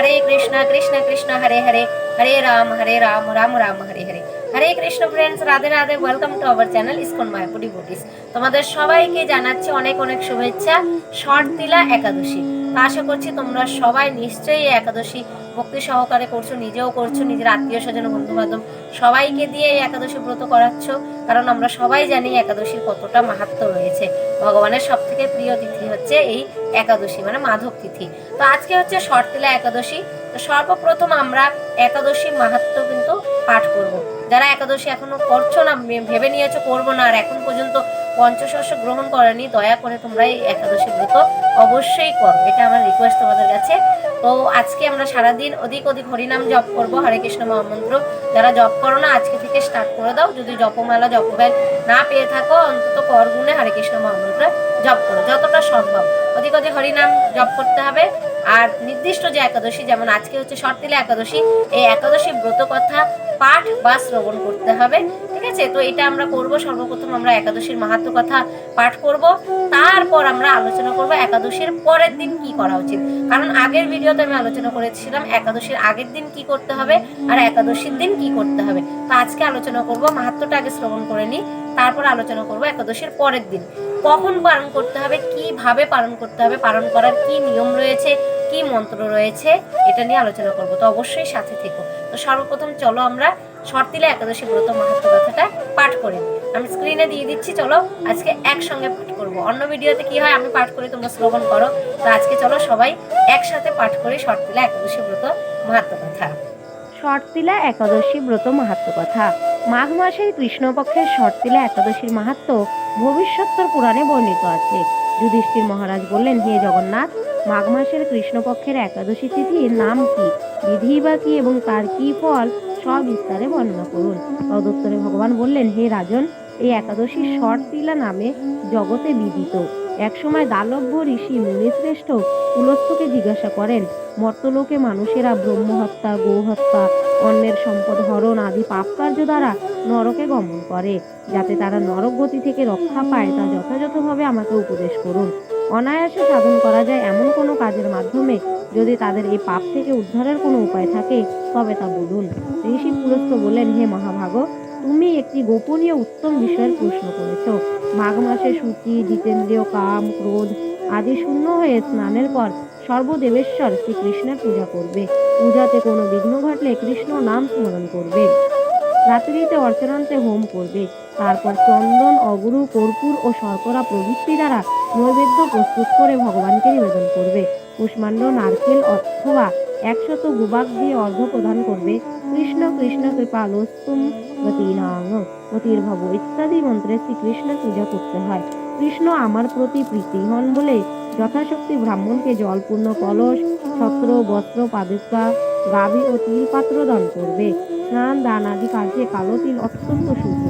Hare Krishna Krishna Krishna Hare Hare Hare Ram Hare Ram Ram Ram Hare Hare Hare Krishna friends Radhe Radhe welcome to our channel ISKCON Mayapuri booties তোমাদের সবাইকে জানাচ্ছি অনেক অনেক শুভেচ্ছা। শর্তিলা একাদশী। আশা করছি তোমরা সবাই নিশ্চয়ই একাদশী ভক্তি সহকারে করছ, নিজেও করছ, নিজের আত্মীয় স্বজন বন্ধু বান্ধব সবাইকে দিয়ে এই একাদশী ব্রত করাচ্ছ। কারণ আমরা সবাই জানি একাদশীর কতটা মাহাত্ম্য রয়েছে। ভগবানের সব থেকে প্রিয় তিথি হচ্ছে এই একাদশী মানে মাধব তিথি। তো আজকে হচ্ছে শর্তিলা একাদশী। তো সর্বপ্রথম আমরা একাদশী মাহাত্ম্য কিন্তু পাঠ করব। যারা একাদশী এখনও করছ না, ভেবে নিয়েছো করব না, আর এখন পর্যন্ত পঞ্চশস্য গ্রহণ করেনি দয়া করে তোমরা এই একাদশী ব্রত অবশ্যই করো। এটা আমার রিকোয়েস্ট তোমাদের কাছে। তো আজকে আমরা সারাদিন অধিক অধিক হরিনাম জপ করব, হরে কৃষ্ণ মহামন্ত্র। যারা জপ করো না, আজকে থেকে স্টার্ট করে দাও। যদি জপমালা জপবেল না পেয়ে থাকো, অন্তত করগুণে হরে কৃষ্ণ মহামন্ত্র জপ করো। যতটা সম্ভব। অধিক অধিক হরিনাম জপ করতে হবে। আর নির্দিষ্ট যে একাদশী, যেমন আজকে হচ্ছে শর্তিলা একাদশী, এই একাদশী ব্রত কথা পাঠ বা শ্রবণ করতে হবে। ঠিক আছে? তো এটা আমরা করব, সর্বপ্রথম আমরা একাদশীর মাহাত্ম কথা পাঠ করব। তারপর আমরা আলোচনা করব একাদশীর পরের দিন কি করা উচিত। কারণ আগের ভিডিওতে আমি আলোচনা করেছিলাম একাদশীর আগের দিন কি করতে হবে আর একাদশীর দিন কি করতে হবে। তো আজকে আলোচনা করব, মাহাত্মটা আগে শ্রবণ করে নিই, তারপর আলোচনা করব একাদশীর পরের দিন। কখন পালন করতে হবে, কীভাবে পালন করতে হবে, পালন করার কি নিয়ম রয়েছে, কি মন্ত্র রয়েছে, এটা নিয়ে আলোচনা করব। তো অবশ্যই সাথে থেকো। তো সর্বপ্রথম চলো আমরা শর্তিলা একাদশী ব্রত মাহাত্ম কথাটা পাঠ করে আমি স্ক্রিনে দিয়ে দিচ্ছি, চলো আজকে একসঙ্গে পাঠ করব। অন্য ভিডিওতে কি হয়? আমি পাঠ করি তোমরা শ্রবণ করো। তো আজকে চলো সবাই একসাথে পাঠ করি শর্তিলা একাদশী ব্রত মাহাত্ম কথা। শর্তিলা একাদশী ব্রত মাহাত্ম কথা। মাঘ মাসের কৃষ্ণপক্ষের শর্তিলা একাদশীর মাহাত্ম ভবিষ্যত্তর পুরাণে বর্ণিত আছে। যুধিষ্ঠির মহারাজ বললেন, হে জগন্নাথ, মাঘ মাসের কৃষ্ণপক্ষের একাদশী তিথির নাম কি? বিধি বা কি এবং তার কি ফল? সব বিস্তারে বর্ণনা করুন। তদুত্তরে ভগবান বললেন, হে রাজন, এই একাদশী শর্তিলা নামে জগতে বিদিত। একসময় দালভ্য ঋষি মুনিশ্রেষ্ঠ পুলস্তকে জিজ্ঞাসা করেন, মর্তলোকে মানুষেরা ব্রহ্মহত্যা, গোহত্যা, অন্যের সম্পদ হরণ আদি পাপ কার্য দ্বারা নরকে গমন করে। যাতে তারা নরক গতি থেকে রক্ষা পায় তা যথাযথভাবে আমাকে উপদেশ করুন। অনায়াসে সাধন করা যায় এমন কোনো কাজের মাধ্যমে যদি তাদের এই পাপ থেকে উদ্ধারের কোনো উপায় থাকে, তবে তা বলুন। ঋষি পুরস্ত বললেন, হে মহাভাগ, তুমি একটি গোপনীয় উত্তম বিষয়ের প্রশ্ন করেছ। মাঘ মাসে সূচি জিতেন্দ্রীয় কাম, ক্রোধ আদি শূন্য হয়ে স্নানের পর সর্বদেবেশ্বর শ্রীকৃষ্ণের পূজা করবে। পূজাতে কোনো বিঘ্ন ঘটলে কৃষ্ণ নাম স্মরণ করবে। রাত্রিতে অর্চনান্তে হোম করবে। তারপর চন্দন, অগুরু, কর্পূর ও শর্করা প্রভৃতি দ্বারা নৈবেদ্য প্রস্তুত করে ভগবানকে নিবেদন করবে। কুষ্মাণ্ড, নারকেল অথবা একশত গুবাক দিয়ে অর্ঘ্য প্রদান করবে। কৃষ্ণ কৃষ্ণ কৃপালোস্তুম গতিনাং গতির্ভব ইত্যাদি মন্ত্রে শ্রীকৃষ্ণ পূজা করতে হয়। কৃষ্ণ আমার প্রতি প্রীতি হন বলে যথাশক্তি ব্রাহ্মণকে জলপূর্ণ কলস, ছত্র, বস্ত্র, পাদুকা, গাভী ও তিল পাত্র দান করবে। স্নান, দান আদি কার্যে কালো তিল অত্যন্ত শুভ।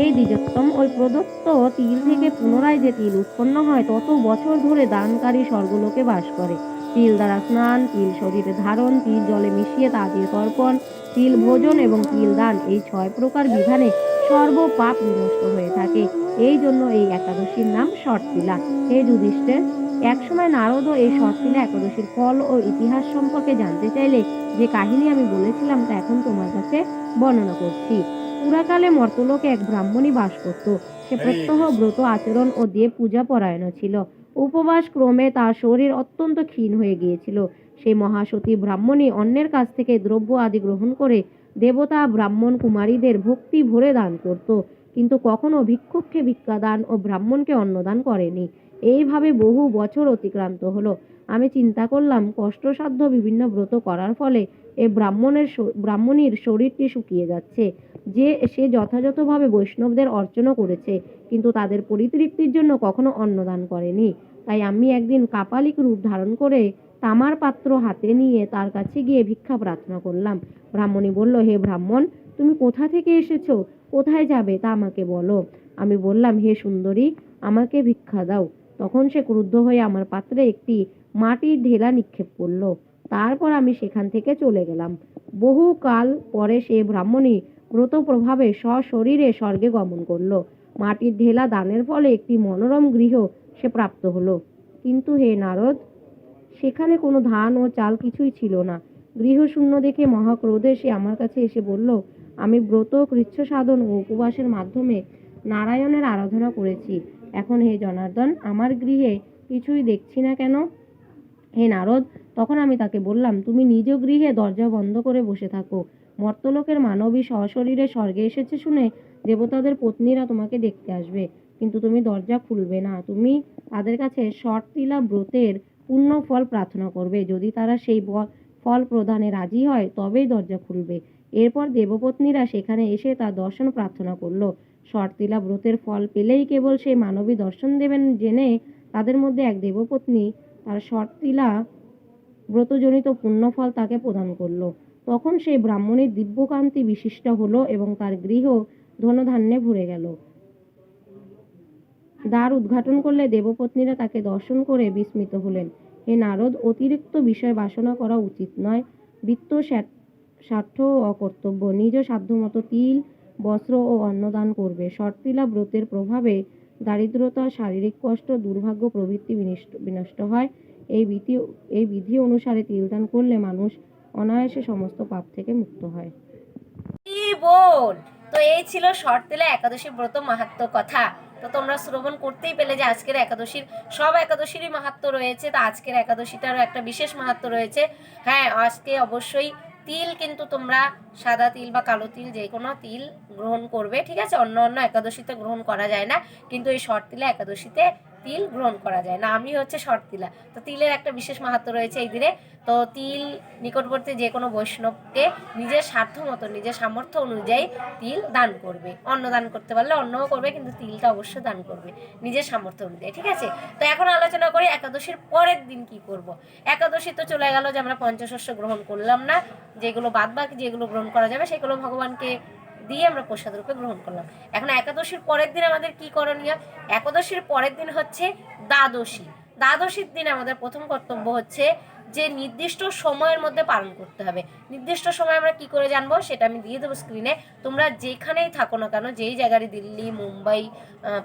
এই দ্বিজোত্তম ওই প্রদত্ত তিল থেকে পুনরায় যে তিল উৎপন্ন হয়, তত বছর ধরে দানকারী স্বর্গলোকে বাস করে। তিল দ্বারা স্নান, তিল শরীরে ধারণ, তিল জলে মিশিয়ে তা দিয়ে তর্পণ, তিল ভোজন এবং তিল দান এই ছয় প্রকার বিধানে সর্ব পাপ বিনষ্ট হয়ে থাকে। এই জন্য এই একাদশীর নাম শর্তিলা হে যুধিষ্ঠির, একসময় নারদও এই শর্তিলা একাদশীর ফল ও ইতিহাস সম্পর্কে জানতে চাইলে যে কাহিনী আমি বলেছিলাম তা এখন তোমার কাছে বর্ণনা করছি। পুরাকালে মর্তলোকে এক ব্রাহ্মণী বাস করত। সে প্রত্যহ ব্রত আচরণ ও দেব পূজা পরায়ণ ছিল। উপবাস ক্রমে তার শরীর অত্যন্ত ক্ষীণ হয়ে গিয়েছিল। সেই মহাসতী ব্রাহ্মণী অন্যের কাছ থেকে দ্রব্য আদি গ্রহণ করে দেবতা ব্রাহ্মণ কুমারীদের ভক্তি ভরে দান করত। কিন্তু কখনো ভিক্ষুককে ভিক্ষাদান ও ব্রাহ্মণকে অন্নদান করেনি। এইভাবে বহু বছর অতিক্রান্ত হলো। আমি চিন্তা করলাম, কষ্টসাধ্য বিভিন্ন ব্রত করার ফলে এ ব্রাহ্মণের ব্রাহ্মণীর শরীরটি শুকিয়ে যাচ্ছে। যে, সে যথাযথভাবে বৈষ্ণবদের অর্চনা করেছে, কিন্তু তাদের পরিতৃপ্তির জন্য কখনো অন্নদান করেনি। তাই আমি একদিন কাপালিক রূপ ধারণ করে তামার পাত্র হাতে নিয়ে তার কাছে গিয়ে ভিক্ষা প্রার্থনা করলাম। ব্রাহ্মণী বলল, হে ব্রাহ্মণ, তুমি কোথা থেকে এসেছ? কোথায় যাবে তা আমাকে বলো। আমি বললাম, হে সুন্দরী, আমাকে ভিক্ষা দাও। তখন সে ক্রুদ্ধ হয়ে আমার পাত্রে একটি মাটির ঢেলা নিক্ষেপ করল। তারপর আমি সেখান থেকে চলে গেলাম। বহু কাল পরে সে ব্রাহ্মণী ব্রত প্রভাবে সশরীরে স্বর্গে গমন করল। মাটির ঢেলা দানের ফলে একটি মনোরম গৃহ সে প্রাপ্ত হলো। কিন্তু হে নারদ, সেখানে কোনো ধান ও চাল কিছুই ছিল না। গৃহশূন্য দেখে মহাক্রোধে সে আমার কাছে এসে বলল, আমি ব্রত কৃচ্ছ সাধন ও উপবাসের মাধ্যমে নারায়ণের আরাধনা করেছি। এখন হে জনার্দন, আমার গৃহে কিছুই দেখছি না কেন? হে নারদ, তখন আমি তাকে বললাম, তুমি নিজ গৃহে দরজা বন্ধ করে বসে থাকো। মর্তলোকের মানবী সশরীরে স্বর্গে এসেছে শুনে দেবতাদের পত্নীরা তোমাকে দেখতে আসবে। কিন্তু তুমি দরজা খুলবে না। তুমি তাদের কাছে শর্তিলা ব্রতের পূর্ণ ফল প্রার্থনা করবে। যদি তারা সেই ফল প্রদানে রাজি হয়, তবেই দরজা খুলবে। এরপর দেবপত্নীরা সেখানে এসে তার দর্শন প্রার্থনা করল। শর্তিলা ব্রতের ফল পেলেই কেবল সেই মানবী দর্শন দেবেন জেনে তাদের মধ্যে এক দেবপত্নী, তার শর্তিলা ব্রতজনিত পুণ্যফল তাকে প্রদান করল। তখন সেই ব্রাহ্মণের দিব্যকান্তি বিশিষ্ট হলো এবং তার গৃহ ধনধান্যে ভরে গেল। দ্বার উদ্ঘাটন করলে দেবপত্নীরা তাকে দর্শন করে বিস্মিত হলেন। হে নারদ, অতিরিক্ত বিষয় বাসনা করা উচিত নয়। বৃত্ত স্বার্থ- অকর্তব্য। নিজ সাধ্যমতো তিল বস্ত্র ও অন্নদান করবে। শর্তিলা ব্রতের প্রভাবে দারিদ্রতা, শারীরিক কষ্ট, দুর্ভাগ্য প্রভৃতি বিনিষ্ট- হয়। এই বিধি এই বিধি অনুসারে তিলদান করলে মানুষ অনায়াসে সমস্ত পাপ থেকে মুক্ত হয়। বল? তো এই ছিল শর্তেলা একাদশী ব্রত মাহাত্ম কথা। তো তোমরা শ্রবণ করতেই পেলে যে আজকের একাদশীর, সব একাদশীরই মাহাত্ম রয়েছে। তো আজকের একাদশীটারও একটা বিশেষ মাহাত্ম রয়েছে। হ্যাঁ আজকে অবশ্যই তিল কিন্তু তোমরা সাদা তিল বা কালো তিল যে কোনো তিল গ্রহণ করবে, ঠিক আছে? অন্য অন্য একাদশীতে গ্রহণ করা যায় না। কিন্তু এই শর্ট তিলে একাদশীতে তিল গ্রহণ করা যায়। না, আমি হচ্ছে শর্তিলা তো তিলের একটা বিশেষ মাহাত্ম রয়েছে এই দিনে। তো তিল নিকটবর্তী যে কোনো বৈষ্ণবকে নিজের স্বার্থ মতো, নিজের সামর্থ্য অনুযায়ী তিল দান করবে। অন্ন দান করতে পারলে অন্নও করবে, কিন্তু তিলটা অবশ্যই দান করবে নিজের সামর্থ্য অনুযায়ী, ঠিক আছে? তো এখন আলোচনা করি একাদশীর পরের দিন কি করব। একাদশী তো চলে গেল যে আমরা পঞ্চশস্য গ্রহণ করলাম না, যেগুলো বাদ বাকি যেগুলো গ্রহণ করা যাবে, সেগুলো ভগবানকে দিয়ে আমরা প্রসাদ রূপে গ্রহণ করলাম। এখন একাদশীর পরের দিন আমাদের কি করণীয়? একাদশীর পরের দিন হচ্ছে দ্বাদশী। দ্বাদশীর দিন আমাদের প্রথম কর্তব্য হচ্ছে যে নির্দিষ্ট সময়ের মধ্যে পালন করতে হবে। নির্দিষ্ট সময় আমরা কি করে জানব? সেটা আমি দিয়ে দেবো স্ক্রিনে তোমরা যেখানেই থাকো না কেন, যেই জায়গায় দিল্লি, মুম্বাই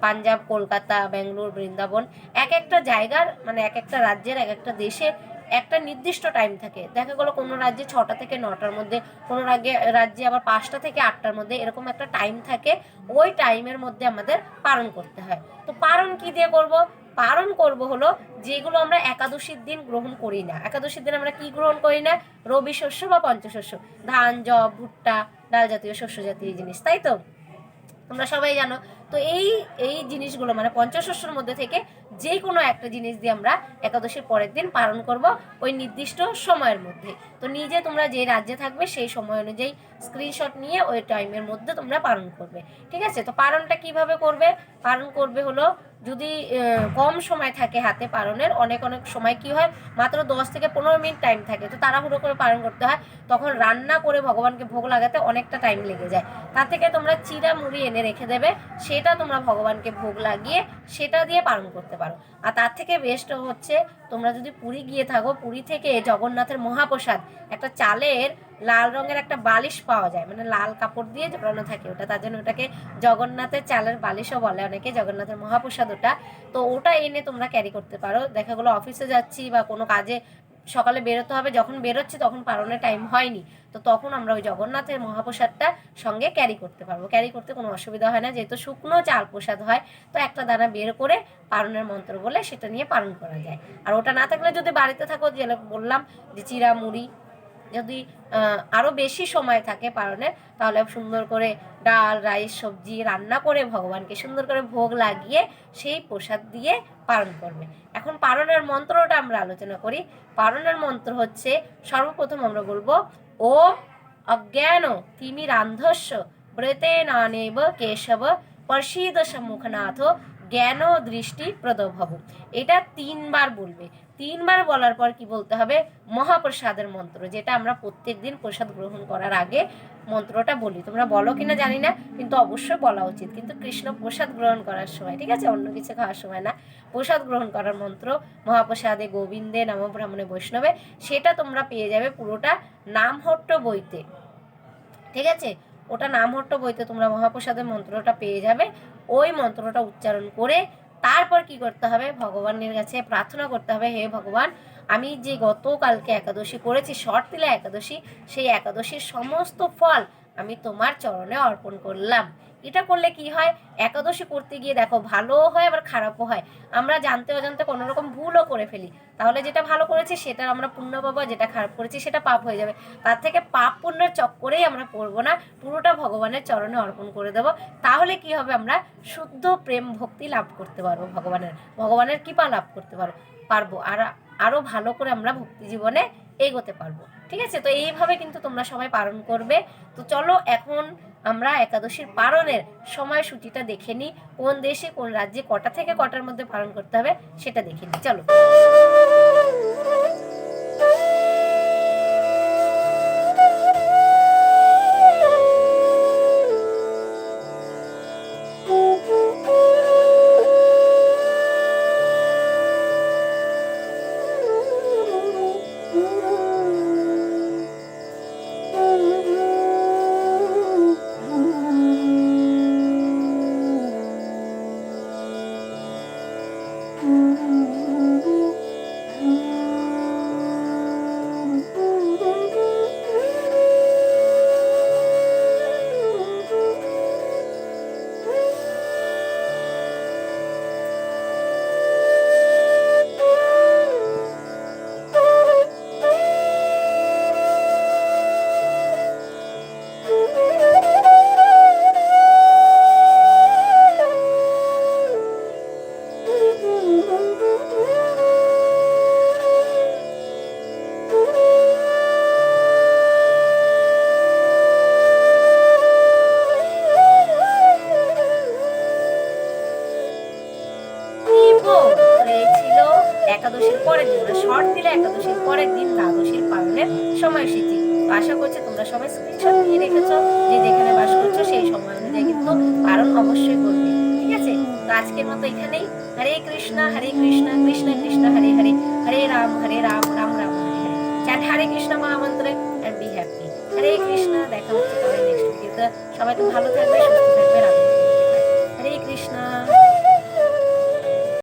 পাঞ্জাব, কলকাতা, ব্যাঙ্গালোর, বৃন্দাবন, এক একটা জায়গার মানে এক একটা রাজ্যের, এক একটা দেশে একটা নির্দিষ্ট টাইম থাকে। দেখা গেলো কোনো রাজ্যে ছটা থেকে নটার মধ্যে, কোনো রাজ্যে রাজ্যে আবার পাঁচটা থেকে আটটার মধ্যে এরকম একটা টাইম থাকে। ওই টাইমের মধ্যে আমাদের পালন করতে হয়। তো পালন কি দিয়ে করব? পালন করব হলো যেগুলো আমরা একাদশীর দিন গ্রহণ করি না। একাদশীর দিন আমরা কি গ্রহণ করি না? রবি শস্য বা পঞ্চশস্য। ধান, জব, ভুট্টা, ডাল জাতীয় শস্য জাতীয় জিনিস, তাই তো? তোমরা সবাই জানো তো এই এই জিনিসগুলো মানে পঞ্চশস্যর মধ্যে থেকে যে কোনো একটা জিনিস দিয়ে আমরা একাদশীর পরের দিন পালন করব ওই নির্দিষ্ট সময়ের মধ্যে। তো নিজে তোমরা যে রাজ্যে থাকবে সেই সময় অনুযায়ী স্ক্রিনশট নিয়ে ওই টাইমের মধ্যে তোমরা পালন করবে। ঠিক আছে? তো পালনটা কীভাবে করবে? পালন করবে হলো যদি কম সময় থাকে হাতে পালনের, অনেক অনেক সময় কি হয়? মাত্র দশ থেকে পনেরো মিনিট টাইম থাকে। তো তাড়াহুড়ো করে পালন করতে হয়। তখন রান্না করে ভগবানকে ভোগ লাগাতে অনেকটা টাইম লেগে যায়। তার থেকে তোমরা চিরা মুড়ি এনে রেখে দেবে। সেটা তোমরা ভগবানকে ভোগ লাগিয়ে সেটা দিয়ে পালন করতে পারো। আর তার থেকে বেস্ট হচ্ছে তোমরা যদি পুরী গিয়ে থাকো, পুরী থেকে জগন্নাথের মহাপ্রসাদ, একটা চালের লাল রঙের একটা বালিশ পাওয়া যায়। মানে লাল কাপড় দিয়ে জড়ানো থাকে ওটা, তার জন্য ওটাকে জগন্নাথের চালের বালিশও বলে অনেকে, জগন্নাথের মহাপ্রসাদ ওটা। তো ওটা এনে তোমরা ক্যারি করতে পারো। দেখা গেলো অফিসে যাচ্ছি বা কোনো কাজে সকালে বেরোতে হবে, যখন বেরোচ্ছি তখন পারণের টাইম হয়নি। তো তখন আমরা ওই জগন্নাথের মহাপ্রসাদটা সঙ্গে ক্যারি করতে পারব। ক্যারি করতে কোনো অসুবিধা হয় না, যেহেতু শুকনো চাল প্রসাদ হয়, তো একটা দানা বের করে পারণের মন্ত্র বলে সেটা নিয়ে পালন করা যায়। আর ওটা না থাকলে যদি বাড়িতে থাকো যে বললাম যে চিরা মুড়ি যদি আহ, আরও বেশি সময় থাকে পালনের তাহলে সুন্দর করে ডাল রাইস সবজি রান্না করে ভগবানকে সুন্দর করে ভোগ লাগিয়ে সেই প্রসাদ দিয়ে পালন করবে। এখন পালনের মন্ত্রটা আমরা আলোচনা করি। পালনের মন্ত্র হচ্ছে সর্বপ্রথম আমরা বলব ও অজ্ঞান তিমিরান্ধস্য ব্রতে নানেব কেশব পর্ষিদ সম্মুখনাথ জ্ঞান দৃষ্টি প্রদভব। এটা তিনবার বলবে। তিনবার বলার পর কি বলতে হবে? মহাপ্রসাদের মন্ত্র, যেটা আমরা প্রত্যেক দিন প্রসাদ গ্রহণ করার আগে মন্ত্রটা বলি। তোমরা বলো কিনা জানি না, কিন্তু অবশ্যই বলা উচিত। কিন্তু কৃষ্ণ প্রসাদ গ্রহণ করার সময়, ঠিক আছে? অন্য কিছু খাওয়ার সময় না। প্রসাদ গ্রহণ করার মন্ত্র, মহাপ্রসাদে গোবিন্দে নম ব্রাহ্মণে বৈষ্ণবে, সেটা তোমরা পেয়ে যাবে পুরোটা নামহট্ট বইতে। ঠিক আছে? ওটা নামহট্ট বইতে তোমরা মহাপ্রসাদের মন্ত্রটা পেয়ে যাবে। ওই মন্ত্রটা উচ্চারণ করে তারপর কি করতে হবে? ভগবানের কাছে প্রার্থনা করতে হবে, হে ভগবান, আমি যে গতকালকে একাদশী করেছি শর্তিলা একাদশী, সেই একাদশীর সমস্ত ফল আমি তোমার চরণে অর্পণ করলাম। এটা করলে কি হয়? একাদশী করতে গিয়ে দেখো ভালোও হয়, আবার খারাপও হয়। আমরা জানতে অজান্তে কোনো রকম ভুলও করে ফেলি। তাহলে যেটা ভালো করেছি সেটা আমরা পুণ্য পাবো যেটা খারাপ করেছি সেটা পাপ হয়ে যাবে। তার থেকে পাপ পুণ্যের চক্করেই আমরা পড়ব না, পুরোটা ভগবানের চরণে অর্পণ করে দেবো। তাহলে কি হবে আমরা শুদ্ধ প্রেম ভক্তি লাভ করতে পারব ভগবানের। ভগবানের কৃপা লাভ করতে পারব পারব। আর আরও ভালো করে আমরা ভক্তি জীবনে এগোতে পারব। ঠিক আছে? তো এইভাবে কিন্তু তোমরা সবাই পালন করবে। তো চলো এখন আমরা একাদশীর পালনের সময়সূচিটা দেখে নিই, কোন দেশে কোন রাজ্যে কটা থেকে কটার মধ্যে পালন করতে হবে সেটা দেখে নিই। চলো। সবাই স্ক্রিনশট নিয়ে রেখেছো, যে যেখানে বাস করছ সেই সময় অনুযায়ী কিন্তু কারণ অবশ্যই করবে, ঠিক আছে? তো আজকের মতো এখানেই। হরে কৃষ্ণ হরে কৃষ্ণ কৃষ্ণ কৃষ্ণ, হরে হরে। হরে রাম হরে রাম রাম রাম, হরে হরে। চ্যাট হরে কৃষ্ণ মহামন্ত্রে অ্যান্ড হ্যাপি হরে কৃষ্ণ, দেখা হচ্ছে সবাই তো। ভালো থাকবে, সুস্থ থাকবে